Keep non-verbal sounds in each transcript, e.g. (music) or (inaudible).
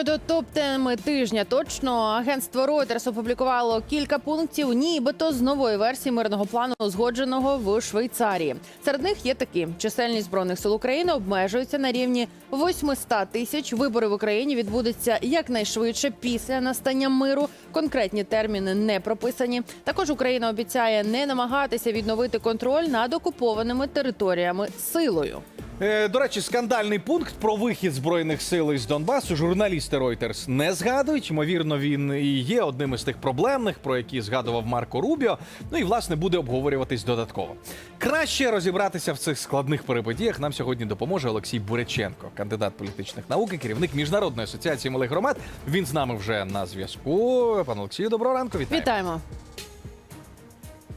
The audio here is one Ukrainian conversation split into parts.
Пропоную до топ-теми тижня. Точно агентство Reuters опублікувало кілька пунктів, нібито з нової версії мирного плану, узгодженого в Швейцарії. Серед них є такі: чисельність збройних сил України обмежується на рівні 800 тисяч. Вибори в Україні відбудуться якнайшвидше після настання миру. Конкретні терміни не прописані. Також Україна обіцяє не намагатися відновити контроль над окупованими територіями силою. Е, До речі, скандальний пункт про вихід збройних сил із Донбасу. Журналісти Reuters не згадують. Ймовірно, він і є одним із тих проблемних, про які згадував Марко Рубіо. Ну і власне буде обговорюватись додатково. Краще розібратися в цих складних перипетіях нам сьогодні допоможе Олексій Буряченко, кандидат політичних наук і керівник міжнародної асоціації малих громад. Він з нами вже на зв'язку. Пане Олексію, доброго ранку. Вітаю. Вітаємо.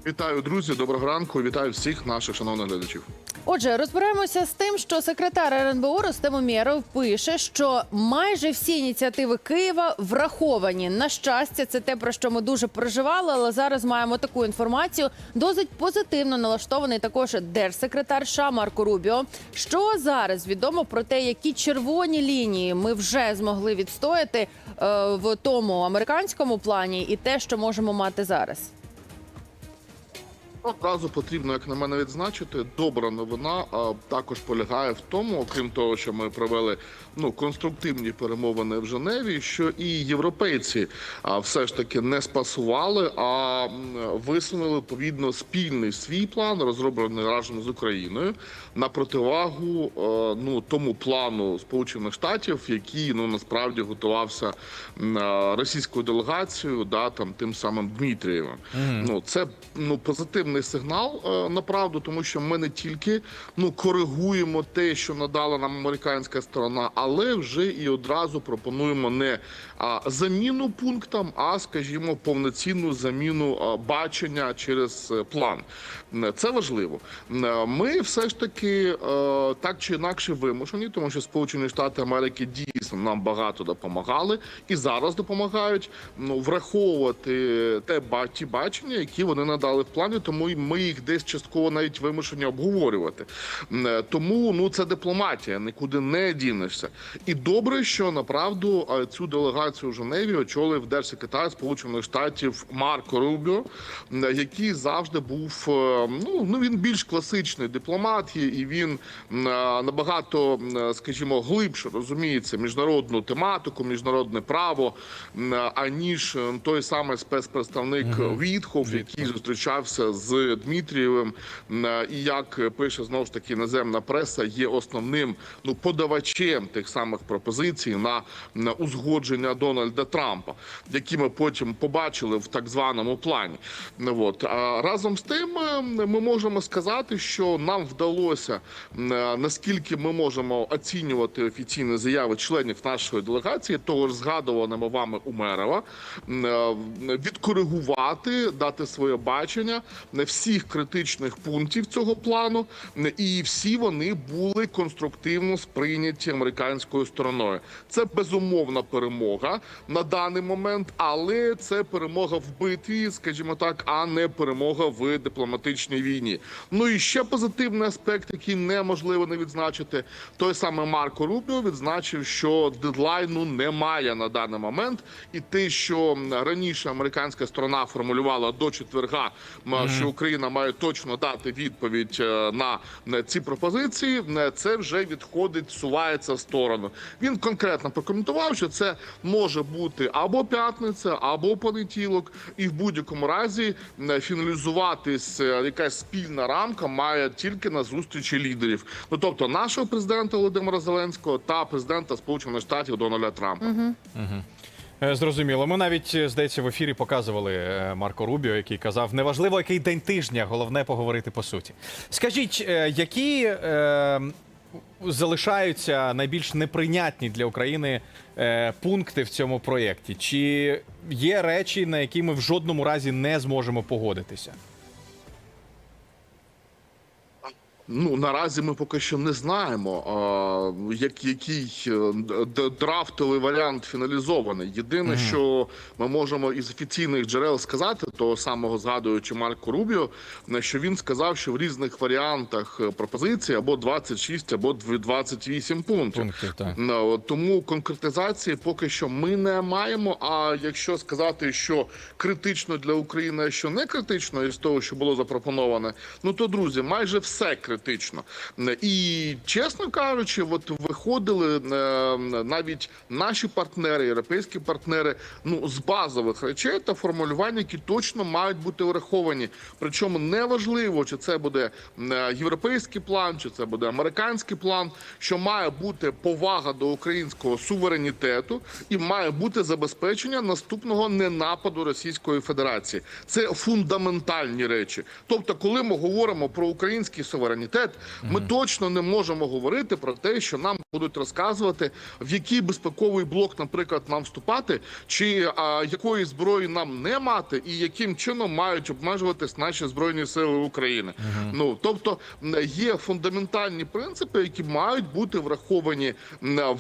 Вітаю, друзі. Доброго ранку. Вітаю всіх наших шановних глядачів. Отже, розберемося з тим, що секретар РНБО Ростем Умєров пише, що майже всі ініціативи Києва враховані. На щастя, це те про що ми дуже переживали, але зараз маємо таку інформацію. Досить позитивно налаштований також держсекретар США Марко Рубіо. Що зараз відомо про те, які червоні лінії ми вже змогли відстояти е, в тому американському плані, і те, що можемо мати зараз. Одразу потрібно, як на мене, відзначити. Добра новина а, також полягає в тому, окрім того, що ми провели ну конструктивні перемовини в Женеві, що і європейці а, все ж таки не спасували, а висунули відповідно спільний свій план, розроблений разом з Україною, на противагу е, ну тому плану Сполучених Штатів, який ну насправді готувався м, е, російською делегацією, да там тим самим Дмитрієвим. Ну це ну позитивний сигнал е, направду, тому що ми не тільки ну коригуємо те, що надала нам американська сторона, але вже і одразу пропонуємо не заміну пунктам, а скажімо, повноцінну заміну бачення через е, план. Це важливо. Е, Ми все ж таки е, так чи інакше вимушені, тому що Сполучені Штати Америки дійсно нам багато допомагали і зараз допомагають ну, враховувати те ті бачення, які вони надали в плані, тому ми їх десь частково навіть вимушені обговорювати. Тому ну це дипломатія, нікуди не дінешся. І добре, що направду цю делегацію в Женеві очолив держсекретар Сполучених Штатів Марко Рубіо, який завжди був е, ну, ну він більш класичний дипломат, і він е, набагато, скажімо, глибше розуміється міжнародну тематику, міжнародне право, аніж е, той самий спецпредставник Вітхов, який зустрічався з Дмитрієвим. Е, І як пише знову ж таки наземна преса, є основним ну подавачем тих самих пропозицій на, на Дональда Трампа, які ми потім побачили в так званому плані. Ну, От. А разом з тим, е, ми можемо сказати, що нам вдалося е, наскільки ми можемо оцінювати офіційні заяви членів нашої делегації, того ж згадуваного вами Умерова, е, відкоригувати, дати своє бачення всіх критичних пунктів цього плану, і всі вони були конструктивно сприйняті американською стороною. Це безумовна перемога на даний момент, але це перемога в битві, скажімо так, а не перемога в дипломатичній війні. Ну і ще позитивний аспект, який неможливо не відзначити. Той самий Марко Рубіо відзначив, що дедлайну немає на даний момент, і те, що раніше американська сторона формулювала до четверга, що Україна має точно дати відповідь е, на ці пропозиції. е, Це вже відходить, сувається в сторону. Він конкретно прокоментував, що це може бути або п'ятниця, або понеділок, і в будь-якому разі фіналізуватись е, якась спільна рамка має тільки на зустрічі лідерів. Ну тобто нашого президента Володимира Зеленського та президента Сполучених Штатів Дональда Трампа. Е, Зрозуміло. Ми навіть е, здається в ефірі показували Марко Рубіо, який казав: неважливо, який день тижня, головне поговорити по суті. Скажіть, які залишаються найбільш неприйнятні для України е, пункти в цьому проєкті? Чи є речі, на які ми в жодному разі не зможемо погодитися? Ну наразі ми поки що не знаємо, а, як, який е, драфтовий варіант фіналізований. Єдине, що ми можемо із офіційних джерел сказати, того самого згадуючи Марко Рубіо, на що він сказав, що в різних варіантах е, пропозиції або 26, або 28 пунктів. Пунктів, так. Ну, Тому конкретизації поки що ми не маємо. А якщо сказати, що критично для України, а що не критично із того, що було запропоноване, ну то друзі, майже все критично. І чесно кажучи, от виходили е, навіть наші партнери, європейські партнери, ну з базових речей та формулювань, які точно мають бути враховані. Причому неважливо, чи це буде е, європейський план, чи це буде американський план, що має бути повага до українського суверенітету і має бути забезпечення наступного ненападу Російської Федерації. Це фундаментальні речі. Тобто, коли ми говоримо про український суверенітет, ми точно не можемо говорити про те, що нам будуть розказувати, в який безпековий блок, наприклад, нам вступати, чи а, якої зброї нам не мати, і яким чином мають обмежуватись наші збройні сили України. Ну тобто є фундаментальні принципи, які мають бути враховані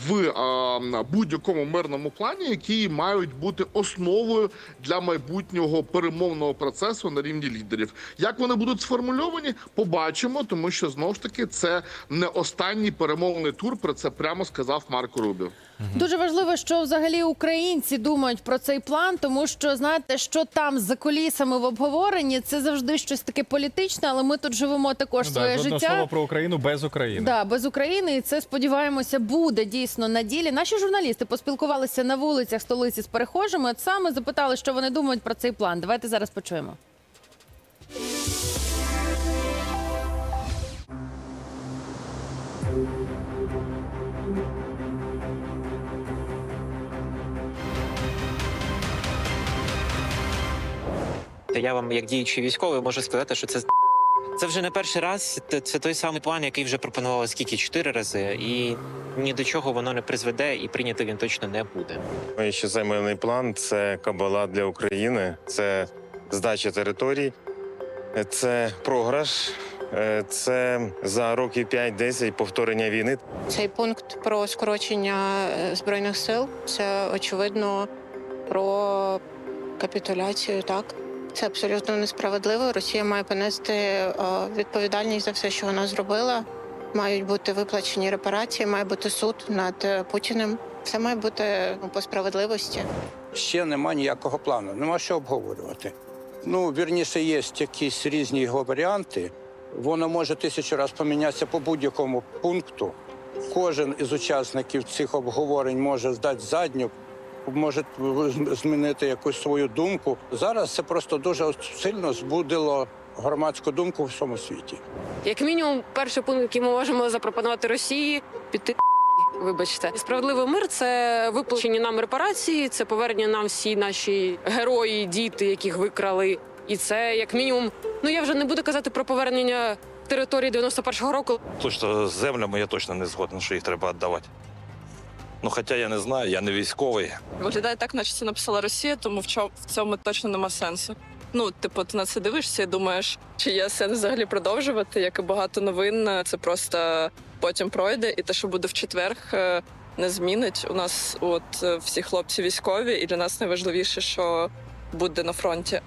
в а, будь-якому мирному плані, які мають бути основою для майбутнього перемовного процесу на рівні лідерів. Як вони будуть сформульовані, побачимо, тому що знову ж таки це не останній перемовний тур. Про це прямо сказав Марко Рубіо. Дуже важливо, що взагалі українці думають про цей план, тому що знаєте, що там за колісами в обговоренні, це завжди щось таке політичне, але ми тут живемо також Ну, своє да, життя. слова про Україну без України. Да, без України, і це сподіваємося буде дійсно на ділі. Наші журналісти поспілкувалися на вулицях столиці з перехожими. От саме запитали, що вони думають про цей план. Давайте зараз почуємо. То я вам, як діючий військовий, можу сказати, що це з- це вже не перший раз. Це, це той самий план, який вже пропонували скільки чотири рази, і ні до чого воно не призведе, і прийнятий він точно не буде. Мій ще займаний план це кабала для України, це здача територій, це програш, е, це за років 5-10 повторення війни. Цей пункт про скорочення е, збройних сил це очевидно про капітуляцію. Так це абсолютно несправедливо. Росія має понести е, відповідальність за все, що вона зробила. Мають бути виплачені репарації, має бути суд над е, Путіним. Все має бути ну, по справедливості. ще нема ніякого плану, нема що обговорювати. Ну, вірніше, є якісь різні його варіанти. Воно може тисячу разів помінятися по будь-якому пункту. Кожен із учасників цих обговорень може здати задню, може змінити якусь свою думку. Зараз це просто дуже сильно збудило громадську думку в всьому світі. Як мінімум, перший пункт, який ми можемо запропонувати Росії, піти. (laughs) Вибачте, справедливий мир це виплачені нам репарації, це повернення нам всі наші герої, діти, яких викрали. І це як мінімум. Ну я вже не буду казати про повернення території 91-го року. Точно з землями я точно не згоден, що їх треба віддавати. Ну, хоча я не знаю, я не військовий. Виглядає так, наче це написала Росія, тому в чому в цьому точно нема сенсу. Ну, типу, ти на це дивишся і думаєш, чи є сенс взагалі продовжувати, як і багато новин, це просто потім пройде, і те, що буде в четвер, е, не змінить. У нас от е, всі хлопці військові, і для нас найважливіше, що буде на фронті.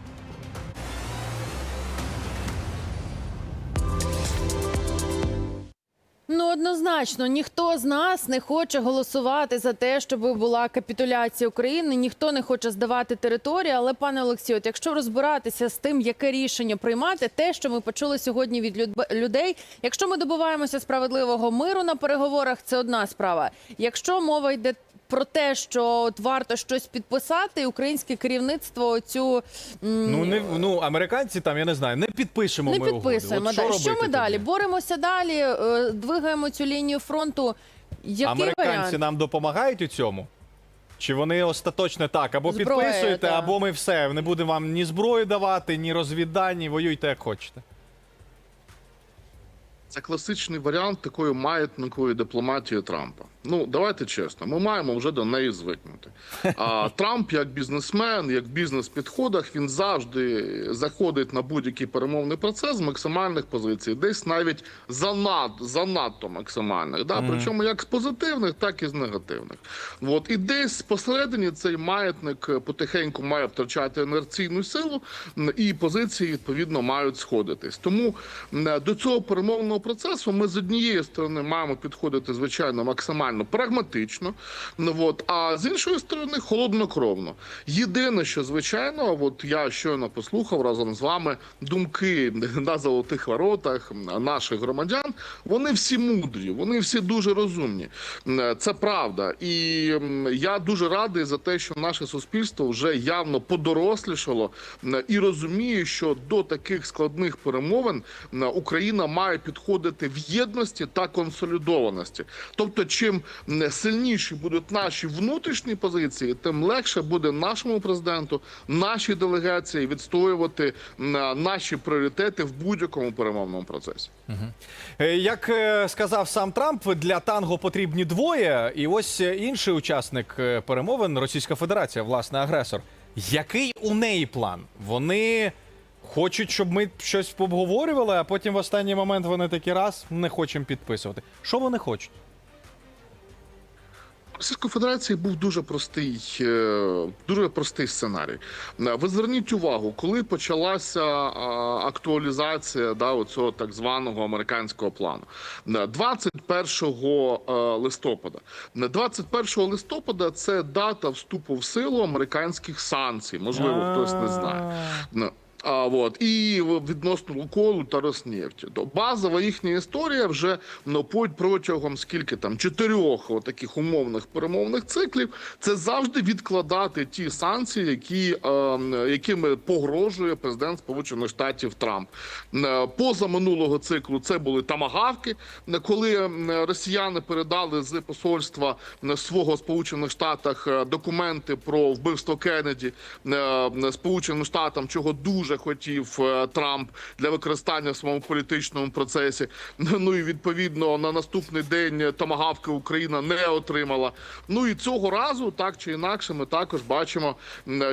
Однозначно, ніхто з нас не хоче голосувати за те, щоб була капітуляція України. Ніхто не хоче здавати територію. Але пане Олексію, от якщо розбиратися з тим, яке рішення приймати, те, що ми почули сьогодні від люд- людей, якщо ми добиваємося справедливого миру на переговорах, це одна справа. Якщо мова йде про те, що от варто щось підписати, і українське керівництво цю Ну не ну американці там, я не знаю, не підпишемо. не ми підписуємо. От Що, що, ми далі? Боремося далі, е, двигаємо цю лінію фронту. Який Американці варіант? нам допомагають у цьому? Чи вони остаточно так? Або Зброя, підписуєте, да. або ми все. Не будемо вам ні зброю давати, ні розвіддані, воюйте як хочете. Це класичний варіант такої маятникової дипломатії Трампа. Ну давайте чесно, ми маємо вже до неї звикнути. А (laughs) Трамп, як бізнесмен, як в бізнес-підходах, він завжди заходить на будь-який перемовний процес з максимальних позицій, десь навіть занад, занадто максимальних. Да? Причому як з позитивних, так і з негативних. От і десь посередині цей маятник потихеньку має втрачати інерційну силу, і позиції відповідно мають сходитись. Тому до цього перемовного процесу ми з однієї сторони маємо підходити звичайно максимально прагматично, ну, от, а з іншої сторони холоднокровно. Єдине, що звичайно, от я щойно послухав разом з вами думки на золотих воротах наших громадян. Вони всі мудрі, вони всі дуже розумні. Це правда, і я дуже радий за те, що наше суспільство вже явно подорослішало і розуміє, що до таких складних перемовин Україна має підходити в єдності та консолідованості. Тобто, чим м, сильніші будуть наші внутрішні позиції, тим легше буде нашому президенту, нашій делегації відстоювати наші пріоритети в будь-якому перемовному процесі. Е, Як е, сказав сам Трамп, для танго потрібні двоє. І ось е, інший учасник перемовин Російська Федерація, власне, агресор. Який у неї план? Вони хочуть, щоб ми щось обговорювали, а потім в останній момент вони такі раз не хочемо підписувати. Що вони хочуть? Російської Федерації був дуже простий, е, дуже простий сценарій. Е, Ви зверніть увагу, коли почалася актуалізація да, оцього так званого американського плану. Е, 21 е, листопада. Е, 21 листопада це дата вступу в силу американських санкцій. Можливо, хтось не знає. А, вот. І відносно Луколу та Роснефті. То базова їхня історія вже ну, протягом скільки там чотирьох таких умовних перемовних циклів. Це завжди відкладати ті санкції, які, е, якими погрожує президент Сполучених Штатів Трамп. Е, Поза минулого циклу це були тамагавки, коли росіяни передали з посольства свого Сполучених Штатах е, документи про вбивство Кеннеді е, Сполученим Штатам, чого дуже хотів е, Трамп для використання в своєму політичному процесі. (laughs) Ну і відповідно на наступний день томагавки Україна не отримала. Ну і цього разу, так чи інакше, ми також бачимо,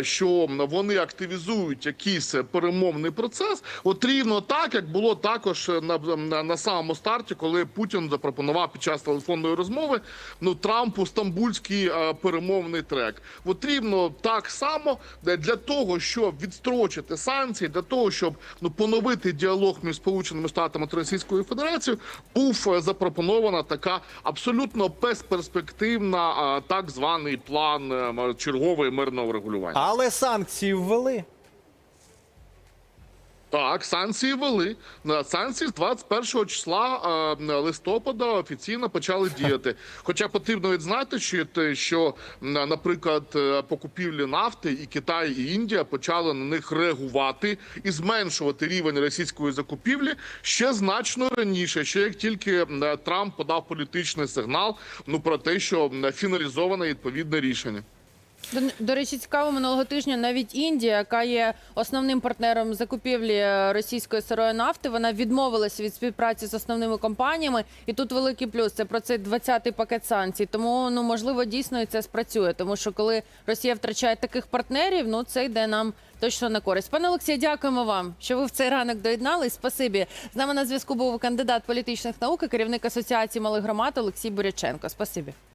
що вони активізують якийсь перемовний процес. От рівно так, як було також на, на, на самому старті, коли Путін запропонував під час телефонної розмови ну Трампу стамбульський е, перемовний трек. От рівно так само е, для того, щоб відстрочити санкції, для того, щоб ну поновити діалог між Сполученими Штатами та Російською Федерацією, був е, запропонована така абсолютно безперспективна, е, так званий план е, чергової мирного регулювання. Але санкції ввели. Так, санкції ввели. Санкції з 21 числа листопада офіційно почали діяти. Хоча потрібно відзнати, що, що наприклад, е, по купівлі нафти і Китай, і Індія почали на них реагувати і зменшувати рівень російської закупівлі ще значно раніше. Ще як тільки Трамп подав політичний сигнал, ну про те, що фіналізоване відповідне рішення. До, до речі, цікаво минулого тижня навіть Індія, яка є основним партнером закупівлі російської сирої нафти, вона відмовилася від співпраці з основними компаніями. І тут великий плюс це про цей 20-й пакет санкцій. Тому ну можливо дійсно і це спрацює. Тому що коли Росія втрачає таких партнерів, ну це йде нам точно на користь. Пане Олексію, дякуємо вам, що ви в цей ранок доєднались. Спасибі. З нами на зв'язку був кандидат політичних наук, і керівник асоціації малих громад Олексій Буряченко. Спасибі.